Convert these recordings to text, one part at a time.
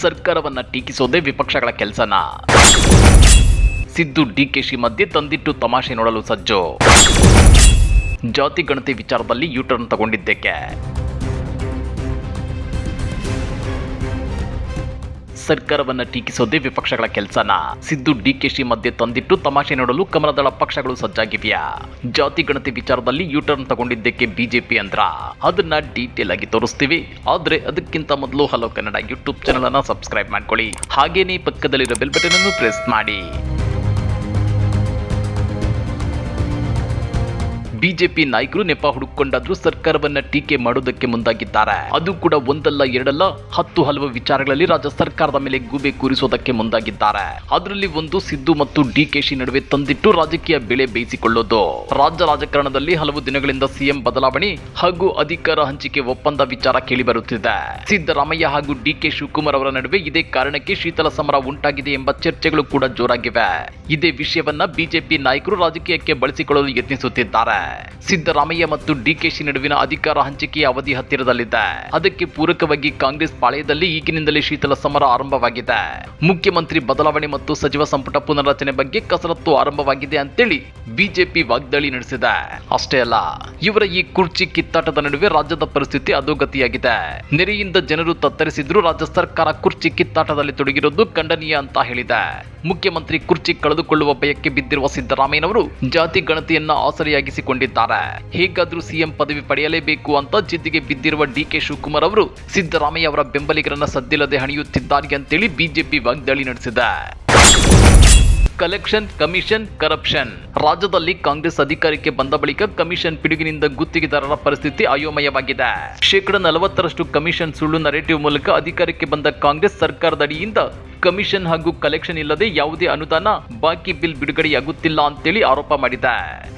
ಸರ್ಕಾರವನ್ನ ಟೀಕಿಸೋದೇ ವಿಪಕ್ಷಗಳ ಕೆಲಸನ. ಸಿದ್ದು ಡಿಕೆಶಿ ಮಧ್ಯೆ ತಂದಿಟ್ಟು ತಮಾಷೆ ನೋಡಲು ಸಜ್ಜು. ಜಾತಿ ಗಣತಿ ವಿಚಾರದಲ್ಲಿ ಯೂಟರ್ನ್ ತಗೊಂಡಿದ್ದಕ್ಕೆ. ಸರ್ಕಾರವನ್ನ ಟೀಕಿಸೋದೇ ವಿಪಕ್ಷಗಳ ಕೆಲಸನ. ಸಿದ್ದು ಡಿಕೆಶಿ ಮಧ್ಯೆ ತಂದಿಟ್ಟು ತಮಾಷೆ ನೋಡಲು ಕಮಲದಳ ಪಕ್ಷಗಳು ಸಜ್ಜಾಗಿವೆಯಾ? ಜಾತಿ ಗಣತಿ ವಿಚಾರದಲ್ಲಿ ಯೂಟರ್ನ್ ತಗೊಂಡಿದ್ದಕ್ಕೆ ಬಿಜೆಪಿ ಅಂದ್ರ. ಅದನ್ನ ಡೀಟೇಲ್ ಆಗಿ ತೋರಿಸ್ತೀವಿ. ಆದ್ರೆ ಅದಕ್ಕಿಂತ ಮೊದಲು ಹಲೋ ಕನ್ನಡ ಯೂಟ್ಯೂಬ್ ಚಾನಲ್ ಅನ್ನ ಸಬ್ಸ್ಕ್ರೈಬ್ ಮಾಡ್ಕೊಳ್ಳಿ. ಹಾಗೇನೇ ಪಕ್ಕದಲ್ಲಿರೋ ಬೆಲ್ ಬಟನ್ ಅನ್ನು ಪ್ರೆಸ್ ಮಾಡಿ. ಬಿಜೆಪಿ ನಾಯಕರು ನೆಪ ಹುಡುಕೊಂಡಾದ್ರೂ ಸರ್ಕಾರವನ್ನ ಟೀಕೆ ಮಾಡೋದಕ್ಕೆ ಮುಂದಾಗಿದ್ದಾರೆ. ಅದು ಕೂಡ ಒಂದಲ್ಲ ಎರಡಲ್ಲ, ಹತ್ತು ಹಲವು ವಿಚಾರಗಳಲ್ಲಿ ರಾಜ್ಯ ಸರ್ಕಾರದ ಮೇಲೆ ಗೂಬೆ ಕೂರಿಸೋದಕ್ಕೆ ಮುಂದಾಗಿದ್ದಾರೆ. ಅದರಲ್ಲಿ ಒಂದು ಸಿದ್ದು ಮತ್ತು ಡಿಕೆಶಿ ನಡುವೆ ತಂದಿಟ್ಟು ರಾಜಕೀಯ ಬೆಳೆ ಬೇಯಿಸಿಕೊಳ್ಳೋದು. ರಾಜ್ಯ ರಾಜಕಾರಣದಲ್ಲಿ ಹಲವು ದಿನಗಳಿಂದ ಸಿಎಂ ಬದಲಾವಣೆ ಹಾಗೂ ಅಧಿಕಾರ ಹಂಚಿಕೆ ಒಪ್ಪಂದ ವಿಚಾರ ಕೇಳಿ ಬರುತ್ತಿದೆ ಸಿದ್ದರಾಮಯ್ಯ ಹಾಗೂ ಡಿ ಕೆ ಶಿವಕುಮಾರ್ ಅವರ ನಡುವೆ ಇದೇ ಕಾರಣಕ್ಕೆ ಶೀತಲ ಸಮರ ಉಂಟಾಗಿದೆ ಎಂಬ ಚರ್ಚೆಗಳು ಕೂಡ ಜೋರಾಗಿವೆ. ಇದೇ ವಿಷಯವನ್ನ ಬಿಜೆಪಿ ನಾಯಕರು ರಾಜಕೀಯಕ್ಕೆ ಬಳಸಿಕೊಳ್ಳಲು ಯತ್ನಿಸುತ್ತಿದ್ದಾರೆ. ಸಿದ್ದರಾಮಯ್ಯ ಮತ್ತು ಡಿಕೆಶಿ ನಡುವಿನ ಅಧಿಕಾರ ಹಂಚಿಕೆಯ ಅವಧಿ ಹತ್ತಿರದಲ್ಲಿದೆ. ಅದಕ್ಕೆ ಪೂರಕವಾಗಿ ಕಾಂಗ್ರೆಸ್ ಪಾಳೆಯದಲ್ಲಿ ಈಗಿನಿಂದಲೇ ಶೀತಲ ಸಮರ ಆರಂಭವಾಗಿದೆ. ಮುಖ್ಯಮಂತ್ರಿ ಬದಲಾವಣೆ ಮತ್ತು ಸಚಿವ ಸಂಪುಟ ಪುನರ್ರಚನೆ ಬಗ್ಗೆ ಕಸರತ್ತು ಆರಂಭವಾಗಿದೆ ಅಂತೇಳಿ ಬಿಜೆಪಿ ವಾಗ್ದಾಳಿ ನಡೆಸಿದೆ. ಅಷ್ಟೇ ಅಲ್ಲ, ಇವರ ಈ ಕುರ್ಚಿ ಕಿತ್ತಾಟದ ನಡುವೆ ರಾಜ್ಯದ ಪರಿಸ್ಥಿತಿ ಅಧೋಗತಿಯಾಗಿದೆ. ನೆರೆಯಿಂದ ಜನರು ತತ್ತರಿಸಿದ್ರು ರಾಜ್ಯ ಸರ್ಕಾರ ಕುರ್ಚಿ ಕಿತ್ತಾಟದಲ್ಲಿ ತೊಡಗಿರೋದು ಖಂಡನೀಯ ಅಂತ ಹೇಳಿದೆ. ಮುಖ್ಯಮಂತ್ರಿ ಕುರ್ಚಿ ಕಳೆದುಕೊಳ್ಳುವ ಭಯಕ್ಕೆ ಬಿದ್ದಿರುವ ಸಿದ್ದರಾಮಯ್ಯನವರು ಜಾತಿ ಗಣತಿಯನ್ನ ಆಸರೆಯಾಗಿಸಿಕೊಂಡಿದ್ದಾರೆ ಹೇಗಾದ್ರೂ ಸಿಎಂ ಪದವಿ ಪಡೆಯಲೇಬೇಕು ಅಂತ ಜಿದ್ದಿಗೆ ಬಿದ್ದಿರುವ ಡಿಕೆ ಶಿವಕುಮಾರ್ ಅವರು ಸಿದ್ದರಾಮಯ್ಯ ಅವರ ಬೆಂಬಲಿಗರನ್ನ ಸದ್ದಿಲ್ಲದೆ ಹಣಿಯುತ್ತಿದ್ದಾರೆ ಅಂತೇಳಿ ಬಿಜೆಪಿ ವಾಗ್ದಾಳಿ ನಡೆಸಿದೆ. Collection, commission, corruption. ರಾಜ್ಯದಲ್ಲಿ ಕಾಂಗ್ರೆಸ್ ಅಧಿಕಾರಕ್ಕೆ ಬಂದ ಬಳಿಕ ಕಮಿಷನ್ ಪಿಡುಗಿನಿಂದ ಗುತ್ತಿಗೆದಾರರ ಪರಿಸ್ಥಿತಿ ಅಯೋಮಯವಾಗಿದೆ. ಶೇಕಡ ನಲವತ್ತರಷ್ಟು ಕಮಿಷನ್ ಸುಳ್ಳು ನರೇಟಿವ್ ಮೂಲಕ ಅಧಿಕಾರಕ್ಕೆ ಬಂದ ಕಾಂಗ್ರೆಸ್ ಸರ್ಕಾರದ ಅಡಿಯಿಂದ ಕಮಿಷನ್ ಹಾಗೂ ಕಲೆಕ್ಷನ್ ಇಲ್ಲದೆ ಯಾವುದೇ ಅನುದಾನ, ಬಾಕಿ ಬಿಲ್ ಬಿಡುಗಡೆಯಾಗುತ್ತಿಲ್ಲ ಅಂತೇಳಿ ಆರೋಪ ಮಾಡಿದೆ.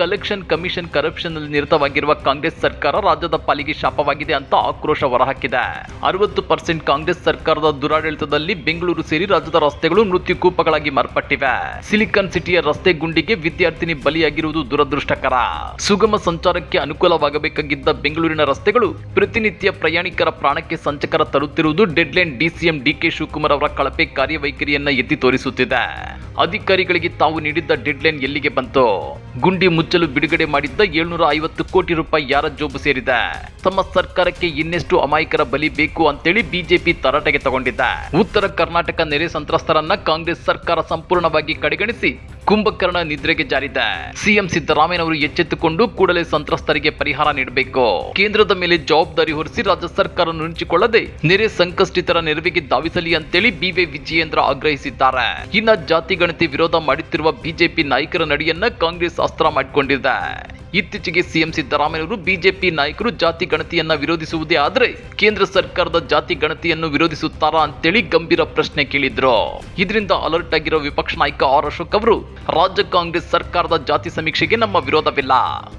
ಕಲೆಕ್ಷನ್ ಕಮಿಷನ್ ಕರಪ್ಷನ್ನಲ್ಲಿ ನಿರತವಾಗಿರುವ ಕಾಂಗ್ರೆಸ್ ಸರ್ಕಾರ ರಾಜ್ಯದ ಪಾಲಿಗೆ ಶಾಪವಾಗಿದೆ ಅಂತ ಆಕ್ರೋಶ ಹೊರಹಾಕಿದೆ. ಅರವತ್ತು ಪರ್ಸೆಂಟ್ ಕಾಂಗ್ರೆಸ್ ಸರ್ಕಾರದ ದುರಾಡಳಿತದಲ್ಲಿ ಬೆಂಗಳೂರು ಸೇರಿ ರಾಜ್ಯದ ರಸ್ತೆಗಳು ಮೃತ್ಯುಕೂಪಗಳಾಗಿ ಮಾರ್ಪಟ್ಟಿವೆ. ಸಿಲಿಕಾನ್ ಸಿಟಿಯ ರಸ್ತೆ ಗುಂಡಿಗೆ ವಿದ್ಯಾರ್ಥಿನಿ ಬಲಿಯಾಗಿರುವುದು ದುರದೃಷ್ಟಕರ. ಸುಗಮ ಸಂಚಾರಕ್ಕೆ ಅನುಕೂಲವಾಗಬೇಕಾಗಿದ್ದ ಬೆಂಗಳೂರಿನ ರಸ್ತೆಗಳು ಪ್ರತಿನಿತ್ಯ ಪ್ರಯಾಣಿಕರ ಪ್ರಾಣಕ್ಕೆ ಸಂಚಕರ ತರುತ್ತಿರುವುದು ಡೆಡ್ಲೈನ್ ಡಿಸಿಎಂ ಡಿಕೆ ಶಿವಕುಮಾರ್ ಅವರ ಕಳಪೆ ಕಾರ್ಯವೈಖರಿಯನ್ನ ಎತ್ತಿ ತೋರಿಸುತ್ತಿದೆ. ಅಧಿಕಾರಿಗಳಿಗೆ ತಾವು ನೀಡಿದ್ದ ಡೆಡ್ಲೈನ್ ಎಲ್ಲಿಗೆ ಬಂತು, ಗುಂಡಿ ಮುಚ್ಚಲು ಬಿಡುಗಡೆ ಮಾಡಿದ್ದ ಏಳ್ನೂರ ಐವತ್ತು ಕೋಟಿ ರೂಪಾಯಿ ಯಾರ ಜೋಬು ಸೇರಿದೆ. ತಮ್ಮ ಸರ್ಕಾರಕ್ಕೆ ಇನ್ನೆಷ್ಟು ಅಮಾಯಕರ ಬಲಿ ಬೇಕು ಅಂತೇಳಿ ಬಿಜೆಪಿ ತರಾಟೆಗೆ ತಗೊಂಡಿದ್ದ ಉತ್ತರ ಕರ್ನಾಟಕ ನೆರೆ ಸಂತ್ರಸ್ತರನ್ನ ಕಾಂಗ್ರೆಸ್ ಸರ್ಕಾರ ಸಂಪೂರ್ಣವಾಗಿ ಕಡೆಗಣಿಸಿ ಕುಂಭಕರ್ಣ ನಿದ್ರೆಗೆ ಜಾರಿದೆ. ಸಿಎಂ ಸಿದ್ದರಾಮಯ್ಯನವರು ಎಚ್ಚೆತ್ತುಕೊಂಡು ಕೂಡಲೇ ಸಂತ್ರಸ್ತರಿಗೆ ಪರಿಹಾರ ನೀಡಬೇಕು. ಕೇಂದ್ರದ ಮೇಲೆ ಜವಾಬ್ದಾರಿ ಹೊರಿಸಿ ರಾಜ್ಯ ಸರ್ಕಾರ ನುಂಚಿಕೊಳ್ಳದೆ ನೆರೆ ಸಂಕಷ್ಟಿತರ ನೆರವಿಗೆ ಧಾವಿಸಲಿ ಅಂತೇಳಿ ಬಿವೈ ವಿಜಯೇಂದ್ರ ಆಗ್ರಹಿಸಿದ್ದಾರೆ. ಇನ್ನ ಜಾತಿ ಗಣತಿ ವಿರೋಧ ಮಾಡುತ್ತಿರುವ ಬಿಜೆಪಿ ನಾಯಕರ ನಡೆಯನ್ನ ಕಾಂಗ್ರೆಸ್ ಅಸ್ತ್ರ ಮಾಡಿಕೊಂಡಿದೆ. ಇತ್ತೀಚೆಗೆ ಸಿಎಂ ಸಿದ್ದರಾಮಯ್ಯವರು ಬಿಜೆಪಿ ನಾಯಕರು ಜಾತಿ ಗಣತಿಯನ್ನ ವಿರೋಧಿಸುವುದೇ ಆದ್ರೆ ಕೇಂದ್ರ ಸರ್ಕಾರದ ಜಾತಿ ಗಣತಿಯನ್ನು ವಿರೋಧಿಸುತ್ತಾರಾ ಅಂತೇಳಿ ಗಂಭೀರ ಪ್ರಶ್ನೆ ಕೇಳಿದ್ರು. ಇದರಿಂದ ಅಲರ್ಟ್ ಆಗಿರೋ ವಿಪಕ್ಷ ನಾಯಕ ಆರ್ ಅಶೋಕ್ ಅವರು, ರಾಜ್ಯ ಕಾಂಗ್ರೆಸ್ ಸರ್ಕಾರದ ಜಾತಿ ಸಮೀಕ್ಷೆಗೆ ನಮ್ಮ ವಿರೋಧವಿಲ್ಲ.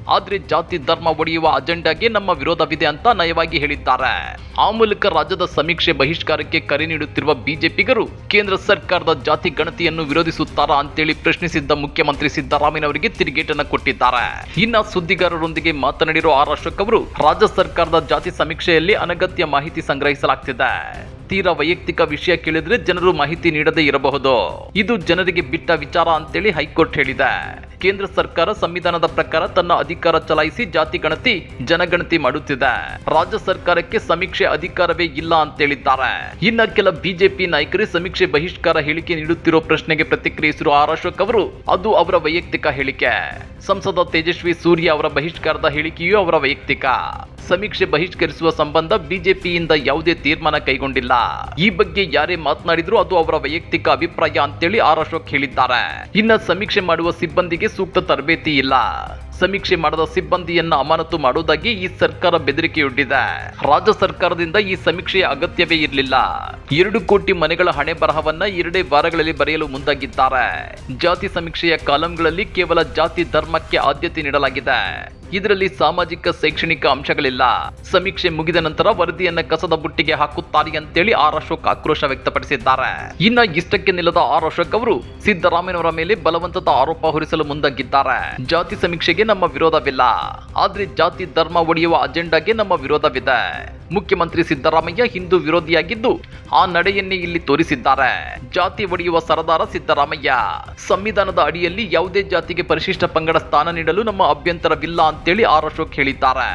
ಆದ್ರೆ ಜಾತಿ ಧರ್ಮ ಒಡೆಯುವ ಅಜೆಂಡಾಗೆ ನಮ್ಮ ವಿರೋಧವಿದೆ ಅಂತ ನಯವಾಗಿ ಹೇಳಿದ್ದಾರೆ. ಆ ಮೂಲಕ ರಾಜ್ಯದ ಸಮೀಕ್ಷೆ ಬಹಿಷ್ಕಾರಕ್ಕೆ ಕರೆ ನೀಡುತ್ತಿರುವ ಬಿಜೆಪಿಗರು ಕೇಂದ್ರ ಸರ್ಕಾರದ ಜಾತಿ ಗಣತಿಯನ್ನು ವಿರೋಧಿಸುತ್ತಾರಾ ಅಂತೇಳಿ ಪ್ರಶ್ನಿಸಿದ್ದ ಮುಖ್ಯಮಂತ್ರಿ ಸಿದ್ದರಾಮಯ್ಯ ಅವರಿಗೆ ತಿರುಗೇಟನ್ನು ಕೊಟ್ಟಿದ್ದಾರೆ. ಇನ್ನ ಸುದ್ದಿಗಾರರೊಂದಿಗೆ ಮಾತನಾಡಿರುವ ಆರ್ ಅಶೋಕ್ ಅವರು, ರಾಜ್ಯ ಸರ್ಕಾರದ ಜಾತಿ ಸಮೀಕ್ಷೆಯಲ್ಲಿ ಅನಗತ್ಯ ಮಾಹಿತಿ ಸಂಗ್ರಹಿಸಲಾಗ್ತಿದೆ. ತೀರಾ ವೈಯಕ್ತಿಕ ವಿಷಯ ಕೇಳಿದ್ರೆ ಜನರು ಮಾಹಿತಿ ನೀಡದೇ ಇರಬಹುದು. ಇದು ಜನರಿಗೆ ಬಿಟ್ಟ ವಿಚಾರ ಅಂತೇಳಿ ಹೈಕೋರ್ಟ್ ಹೇಳಿದೆ. ಕೇಂದ್ರ ಸರ್ಕಾರ ಸಂವಿಧಾನದ ಪ್ರಕಾರ ತನ್ನ ಅಧಿಕಾರ ಚಲಾಯಿಸಿ ಜಾತಿ ಗಣತಿ, ಜನಗಣತಿ ಮಾಡುತ್ತಿದೆ. ರಾಜ್ಯ ಸರ್ಕಾರಕ್ಕೆ ಸಮೀಕ್ಷೆ ಅಧಿಕಾರವೇ ಇಲ್ಲ ಅಂತೇಳಿದ್ದಾರೆ ಇನ್ನ ಕೆಲ ಬಿಜೆಪಿ ನಾಯಕರು ಸಮೀಕ್ಷೆ ಬಹಿಷ್ಕಾರ ಹೇಳಿಕೆ ನೀಡುತ್ತಿರೋ ಪ್ರಶ್ನೆಗೆ ಪ್ರತಿಕ್ರಿಯಿಸಿರುವ ಆರ್ ಅಶೋಕ್ ಅವರು, ಅದು ಅವರ ವೈಯಕ್ತಿಕ ಹೇಳಿಕೆ. ಸಂಸದ ತೇಜಸ್ವಿ ಸೂರ್ಯ ಅವರ ಬಹಿಷ್ಕಾರದ ಹೇಳಿಕೆಯೂ ಅವರ ವೈಯಕ್ತಿಕ. ಸಮೀಕ್ಷೆ ಬಹಿಷ್ಕರಿಸುವ ಸಂಬಂಧ ಬಿಜೆಪಿಯಿಂದ ಯಾವುದೇ ತೀರ್ಮಾನ ಕೈಗೊಂಡಿಲ್ಲ. ಈ ಬಗ್ಗೆ ಯಾರೇ ಮಾತನಾಡಿದ್ರು ಅದು ಅವರ ವೈಯಕ್ತಿಕ ಅಭಿಪ್ರಾಯ ಅಂತೇಳಿ ಆರ್ ಅಶೋಕ್ ಹೇಳಿದ್ದಾರೆ. ಇನ್ನ ಸಮೀಕ್ಷೆ ಮಾಡುವ ಸಿಬ್ಬಂದಿಗೆ ಸೂಕ್ತ ತರಬೇತಿ ಇಲ್ಲ. ಸಮೀಕ್ಷೆ ಮಾಡದ ಸಿಬ್ಬಂದಿಯನ್ನ ಅಮಾನತು ಮಾಡುವುದಾಗಿ ಈ ಸರ್ಕಾರ ಬೆದರಿಕೆಯೊಡ್ಡಿದೆ. ರಾಜ್ಯ ಸರ್ಕಾರದಿಂದ ಈ ಸಮೀಕ್ಷೆಯ ಅಗತ್ಯವೇ ಇರಲಿಲ್ಲ. ಎರಡು ಕೋಟಿ ಮನೆಗಳ ಹಣೆ ಬರಹವನ್ನ ಎರಡೇ ವಾರಗಳಲ್ಲಿ ಬರೆಯಲು ಮುಂದಾಗಿದ್ದಾರೆ. ಜಾತಿ ಸಮೀಕ್ಷೆಯ ಕಾಲಂಗಳಲ್ಲಿ ಕೇವಲ ಜಾತಿ ಧರ್ಮಕ್ಕೆ ಆದ್ಯತೆ ನೀಡಲಾಗಿದೆ. ಇದರಲ್ಲಿ ಸಾಮಾಜಿಕ, ಶೈಕ್ಷಣಿಕ ಅಂಶಗಳಿಲ್ಲ. ಸಮೀಕ್ಷೆ ಮುಗಿದ ನಂತರ ವರದಿಯನ್ನ ಕಸದ ಬುಟ್ಟಿಗೆ ಹಾಕುತ್ತಾರೆ ಅಂತೇಳಿ ಆರ್ ಅಶೋಕ್ ಆಕ್ರೋಶ ವ್ಯಕ್ತಪಡಿಸಿದ್ದಾರೆ. ಇನ್ನ ಇಷ್ಟಕ್ಕೆ ನಿಲ್ಲದ ಆರ್ ಅಶೋಕ್ ಅವರು ಸಿದ್ದರಾಮಯ್ಯನವರ ಮೇಲೆ ಬಲವಂತದ ಆರೋಪ ಹೊರಿಸಲು ಮುಂದಾಗಿದ್ದಾರೆ. ಜಾತಿ ಸಮೀಕ್ಷೆಗೆ ನಮ್ಮ ವಿರೋಧವಿಲ್ಲ. ಆದ್ರೆ ಜಾತಿ ಧರ್ಮ ಒಡೆಯುವ ಅಜೆಂಡಾಗೆ ನಮ್ಮ ವಿರೋಧವಿದೆ. ಮುಖ್ಯಮಂತ್ರಿ ಸಿದ್ದರಾಮಯ್ಯ ಹಿಂದೂ ವಿರೋಧಿಯಾಗಿದ್ದು ಆ ನಡೆಯನ್ನೇ ಇಲ್ಲಿ ತೋರಿಸಿದ್ದಾರೆ. ಜಾತಿ ಒಡೆಯುವ ಸರದಾರ ಸಿದ್ದರಾಮಯ್ಯ. ಸಂವಿಧಾನದ ಅಡಿಯಲ್ಲಿ ಯಾವುದೇ ಜಾತಿಗೆ ಪರಿಶಿಷ್ಟ ಪಂಗಡ ಸ್ಥಾನ ನೀಡಲು ನಮ್ಮ ಅಭ್ಯಂತರವಿಲ್ಲ ಅಂತೇಳಿ ಆರ್ ಅಶೋಕ್ ಹೇಳಿದ್ದಾರೆ.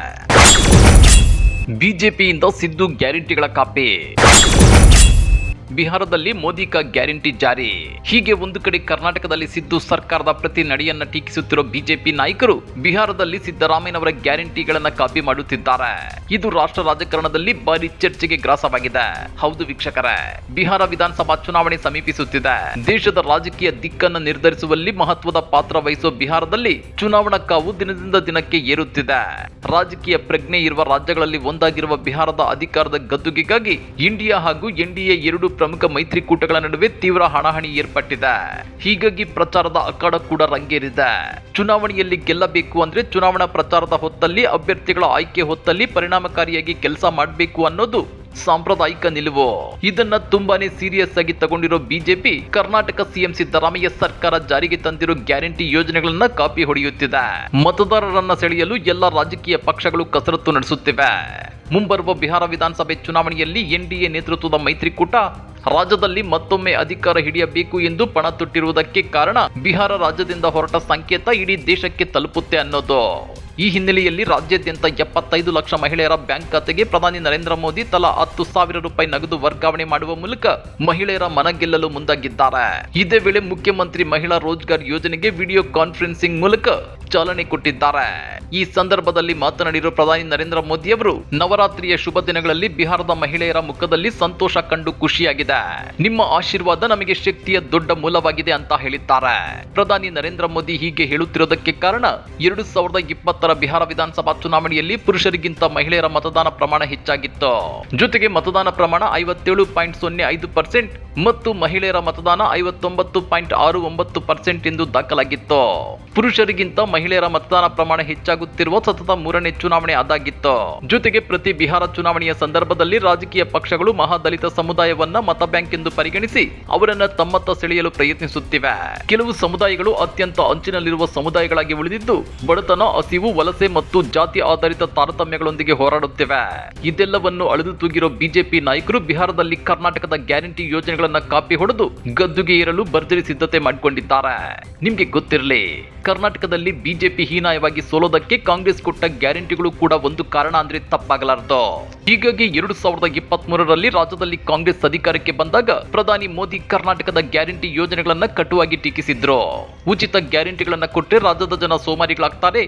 ಬಿಜೆಪಿಯಿಂದ ಸಿದ್ದು ಗ್ಯಾರಂಟಿಗಳ ಕಾಪಿ. ಬಿಹಾರದಲ್ಲಿ ಮೋದಿ ಕಾ ಗ್ಯಾರಂಟಿ ಜಾರಿ. ಹೀಗೆ ಒಂದು ಕಡೆ ಕರ್ನಾಟಕದಲ್ಲಿ ಸಿದ್ದು ಸರ್ಕಾರದ ಪ್ರತಿ ನಡೆಯನ್ನ ಟೀಕಿಸುತ್ತಿರೋ ಬಿಜೆಪಿ ನಾಯಕರು ಬಿಹಾರದಲ್ಲಿ ಸಿದ್ದರಾಮಯ್ಯನವರ ಗ್ಯಾರಂಟಿಗಳನ್ನ ಕಾಪಿ ಮಾಡುತ್ತಿದ್ದಾರೆ. ಇದು ರಾಷ್ಟ್ರ ರಾಜಕಾರಣದಲ್ಲಿ ಭಾರಿ ಚರ್ಚೆಗೆ ಗ್ರಾಸವಾಗಿದೆ. ಹೌದು ವೀಕ್ಷಕರೇ, ಬಿಹಾರ ವಿಧಾನಸಭಾ ಚುನಾವಣೆ ಸಮೀಪಿಸುತ್ತಿದೆ. ದೇಶದ ರಾಜಕೀಯ ದಿಕ್ಕನ್ನು ನಿರ್ಧರಿಸುವಲ್ಲಿ ಮಹತ್ವದ ಪಾತ್ರ ವಹಿಸುವ ಬಿಹಾರದಲ್ಲಿ ಚುನಾವಣಾ ಕಾವು ದಿನದಿಂದ ದಿನಕ್ಕೆ ಏರುತ್ತಿದೆ. ರಾಜಕೀಯ ಪ್ರಜ್ಞೆ ಇರುವ ರಾಜ್ಯಗಳಲ್ಲಿ ಒಂದಾಗಿರುವ ಬಿಹಾರದ ಅಧಿಕಾರದ ಗದ್ದುಗೆಗಾಗಿ ಇಂಡಿಯಾ ಹಾಗೂ ಎನ್ಡಿಎ ಎರಡು ಮೈತ್ರಿಕೂಟಗಳ ನಡುವೆ ತೀವ್ರ ಹಣಾಹಣಿ ಏರ್ಪಟ್ಟಿದೆ. ಹೀಗಾಗಿ ಪ್ರಚಾರದ ಅಖಾಡ ಕೂಡ ರಂಗೇರಿದೆ. ಚುನಾವಣೆಯಲ್ಲಿ ಗೆಲ್ಲಬೇಕು ಅಂದ್ರೆ ಚುನಾವಣಾ ಪ್ರಚಾರದ ಹೊತ್ತಲ್ಲಿ, ಅಭ್ಯರ್ಥಿಗಳ ಆಯ್ಕೆ ಹೊತ್ತಲ್ಲಿ ಪರಿಣಾಮಕಾರಿಯಾಗಿ ಕೆಲಸ ಮಾಡಬೇಕು ಅನ್ನೋದು ಸಾಂಪ್ರದಾಯಿಕ ನಿಲುವು. ಇದನ್ನ ತುಂಬಾನೇ ಸೀರಿಯಸ್ ಆಗಿ ತಗೊಂಡಿರೋ ಬಿಜೆಪಿ, ಕರ್ನಾಟಕ ಸಿಎಂ ಸಿದ್ದರಾಮಯ್ಯ ಸರ್ಕಾರ ಜಾರಿಗೆ ತಂದಿರೋ ಗ್ಯಾರಂಟಿ ಯೋಜನೆಗಳನ್ನ ಕಾಪಿ ಹೊಡೆಯುತ್ತಿದೆ. ಮತದಾರರನ್ನ ಸೆಳೆಯಲು ಎಲ್ಲ ರಾಜಕೀಯ ಪಕ್ಷಗಳು ಕಸರತ್ತು ನಡೆಸುತ್ತಿವೆ. ಮುಂಬರುವ ಬಿಹಾರ ವಿಧಾನಸಭೆ ಚುನಾವಣೆಯಲ್ಲಿ ಎನ್ಡಿಎ ನೇತೃತ್ವದ ಮೈತ್ರಿಕೂಟ ರಾಜ್ಯದಲ್ಲಿ ಮತ್ತೊಮ್ಮೆ ಅಧಿಕಾರ ಹಿಡಿಯಬೇಕು ಎಂದು ಪಣ ತೊಟ್ಟಿರುವುದಕ್ಕೆ ಕಾರಣ ಬಿಹಾರ ರಾಜ್ಯದಿಂದ ಹೊರಟ ಸಂಕೇತ ಇಡೀ ದೇಶಕ್ಕೆ ತಲುಪುತ್ತೆ ಅನ್ನೋದು. ಈ ಹಿನ್ನೆಲೆಯಲ್ಲಿ ರಾಜ್ಯಾದ್ಯಂತ ಎಪ್ಪತ್ತೈದು ಲಕ್ಷ ಮಹಿಳೆಯರ ಬ್ಯಾಂಕ್ ಖಾತೆಗೆ ಪ್ರಧಾನಿ ನರೇಂದ್ರ ಮೋದಿ ತಲಾ ಹತ್ತು ಸಾವಿರ ರೂಪಾಯಿ ನಗದು ವರ್ಗಾವಣೆ ಮಾಡುವ ಮೂಲಕ ಮಹಿಳೆಯರ ಮನ ಗೆಲ್ಲಲು ಮುಂದಾಗಿದ್ದಾರೆ. ಇದೇ ವೇಳೆ ಮುಖ್ಯಮಂತ್ರಿ ಮಹಿಳಾ ರೋಜ್ಗಾರ್ ಯೋಜನೆಗೆ ವಿಡಿಯೋ ಕಾನ್ಫರೆನ್ಸಿಂಗ್ ಮೂಲಕ ಚಾಲನೆ ಕೊಟ್ಟಿದ್ದಾರೆ. ಈ ಸಂದರ್ಭದಲ್ಲಿ ಮಾತನಾಡಿರುವ ಪ್ರಧಾನಿ ನರೇಂದ್ರ ಮೋದಿ ಅವರು, ನವರಾತ್ರಿಯ ಶುಭ ದಿನಗಳಲ್ಲಿ ಬಿಹಾರದ ಮಹಿಳೆಯರ ಮುಖದಲ್ಲಿ ಸಂತೋಷ ಕಂಡು ಖುಷಿಯಾಗಿದೆ. ನಿಮ್ಮ ಆಶೀರ್ವಾದ ನಮಗೆ ಶಕ್ತಿಯ ದೊಡ್ಡ ಮೂಲವಾಗಿದೆ ಅಂತ ಹೇಳಿದ್ದಾರೆ. ಪ್ರಧಾನಿ ನರೇಂದ್ರ ಮೋದಿ ಹೀಗೆ ಹೇಳುತ್ತಿರುವುದಕ್ಕೆ ಕಾರಣ, ಎರಡು ಸಾವಿರದ ಇಪ್ಪತ್ತರ ಬಿಹಾರ ವಿಧಾನಸಭಾ ಚುನಾವಣೆಯಲ್ಲಿ ಪುರುಷರಿಗಿಂತ ಮಹಿಳೆಯರ ಮತದಾನ ಪ್ರಮಾಣ ಹೆಚ್ಚಾಗಿತ್ತು. ಜೊತೆಗೆ ಮತದಾನ ಪ್ರಮಾಣ ಐವತ್ತೇಳು ಪಾಯಿಂಟ್ ಸೊನ್ನೆ ಐದು ಪರ್ಸೆಂಟ್ ಮತ್ತು ಮಹಿಳೆಯರ ಮತದಾನ ಐವತ್ತೊಂಬತ್ತು ಪಾಯಿಂಟ್ ಆರು ಒಂಬತ್ತು ಪರ್ಸೆಂಟ್ ಎಂದು ದಾಖಲಾಗಿತ್ತು. ಪುರುಷರಿಗಿಂತ ಮಹಿಳೆಯರ ಮತದಾನ ಪ್ರಮಾಣ ಹೆಚ್ಚಾಗುತ್ತಿರುವ ಸತತ ಮೂರನೇ ಚುನಾವಣೆ ಅದಾಗಿತ್ತು ಜೊತೆಗೆ ಪ್ರತಿ ಬಿಹಾರ ಚುನಾವಣೆಯ ಸಂದರ್ಭದಲ್ಲಿ ರಾಜಕೀಯ ಪಕ್ಷಗಳು ಮಹಾದಲಿತ ಸಮುದಾಯವನ್ನ ಮತ ಬ್ಯಾಂಕ್ ಎಂದು ಪರಿಗಣಿಸಿ ಅವರನ್ನ ತಮ್ಮತ್ತ ಸೆಳೆಯಲು ಪ್ರಯತ್ನಿಸುತ್ತಿವೆ. ಕೆಲವು ಸಮುದಾಯಗಳು ಅತ್ಯಂತ ಅಂಚಿನಲ್ಲಿರುವ ಸಮುದಾಯಗಳಾಗಿ ಉಳಿದಿದ್ದು ಬಡತನ, ಹಸಿವು ವಲಸೆ ಮತ್ತು ಜಾತಿ ಆಧಾರಿತ ತಾರತಮ್ಯಗಳೊಂದಿಗೆ ಹೋರಾಡುತ್ತಿವೆ. ಇದೆಲ್ಲವನ್ನು ಅಳೆದು ತೂಗಿರೋ ಬಿಜೆಪಿ ನಾಯಕರು ಬಿಹಾರದಲ್ಲಿ ಕರ್ನಾಟಕದ ಗ್ಯಾರಂಟಿ ಯೋಜನೆಗಳನ್ನ ಕಾಪಿ ಹೊಡೆದು ಗದ್ದುಗೆ ಏರಲು ಭರ್ಜರಿ ಸಿದ್ಧತೆ ಮಾಡಿಕೊಂಡಿದ್ದಾರೆ. ನಿಮ್ಗೆ ಗೊತ್ತಿರಲಿ, ಕರ್ನಾಟಕದಲ್ಲಿ ಬಿಜೆಪಿ ಹೀನಾಯವಾಗಿ ಸೋಲೋದಕ್ಕೆ ಕಾಂಗ್ರೆಸ್ ಕೊಟ್ಟ ಗ್ಯಾರಂಟಿಗಳು ಕೂಡ ಒಂದು ಕಾರಣ ಅಂದ್ರೆ ತಪ್ಪಾಗಲಾರದು. ಹೀಗಾಗಿ ಎರಡು ಸಾವಿರದ ಇಪ್ಪತ್ತ್ ಮೂರರಲ್ಲಿ ರಾಜ್ಯದಲ್ಲಿ ಕಾಂಗ್ರೆಸ್ ಅಧಿಕಾರಕ್ಕೆ ಬಂದಾಗ ಪ್ರಧಾನಿ ಮೋದಿ ಕರ್ನಾಟಕದ ಗ್ಯಾರಂಟಿ ಯೋಜನೆಗಳನ್ನ ಕಟುವಾಗಿ ಟೀಕಿಸಿದ್ರು. ಉಚಿತ ಗ್ಯಾರಂಟಿಗಳನ್ನ ಕೊಟ್ಟರೆ ರಾಜ್ಯದ ಜನ ಸೋಮಾರಿಗಳಾಗ್ತಾರೆ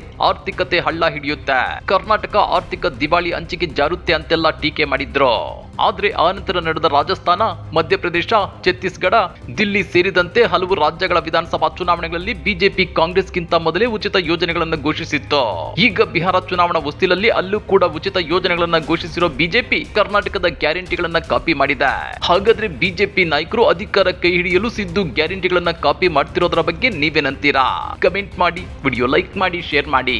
ಆರ್ಥಿಕತೆ ಹಳ್ಳ ಹಿಡಿಯುತ್ತೆ. ಕರ್ನಾಟಕ ಆರ್ಥಿಕ ದಿವಾಳಿ ಅಂಚಿಗೆ ಜಾರುತ್ತೆ ಅಂತೆಲ್ಲ ಟೀಕೆ ಮಾಡಿದ್ರು. ಆದ್ರೆ ಆನಂತರ ನಡೆದ ರಾಜಸ್ಥಾನ, ಮಧ್ಯಪ್ರದೇಶ, ಛತ್ತೀಸ್ಗಢ, ದಿಲ್ಲಿ ಸೇರಿದಂತೆ ಹಲವು ರಾಜ್ಯಗಳ ವಿಧಾನಸಭಾ ಚುನಾವಣೆಗಳಲ್ಲಿ ಬಿಜೆಪಿ ಕಾಂಗ್ರೆಸ್ಗಿಂತ ಮೊದಲೇ ಉಚಿತ ಯೋಜನೆಗಳನ್ನು ಘೋಷಿಸಿತ್ತು. ಈಗ ಬಿಹಾರ ಚುನಾವಣಾ ಹೊಸ್ತಿಲಲ್ಲಿ ಅಲ್ಲೂ ಕೂಡ ಉಚಿತ ಯೋಜನೆಗಳನ್ನ ಘೋಷಿಸಿರೋ ಬಿಜೆಪಿ ಕರ್ನಾಟಕದ ಗ್ಯಾರಂಟಿಗಳನ್ನ ಕಾಪಿ ಮಾಡಿದೆ. ಹಾಗಾದ್ರೆ ಬಿಜೆಪಿ ನಾಯಕರು ಅಧಿಕಾರ ಕೈ ಹಿಡಿಯಲು ಸಿದ್ದು ಗ್ಯಾರಂಟಿಗಳನ್ನ ಕಾಪಿ ಮಾಡ್ತಿರೋದ್ರ ಬಗ್ಗೆ ನೀವೇನಂತೀರಾ? ಕಮೆಂಟ್ ಮಾಡಿ, ವಿಡಿಯೋ ಲೈಕ್ ಮಾಡಿ, ಶೇರ್ ಮಾಡಿ.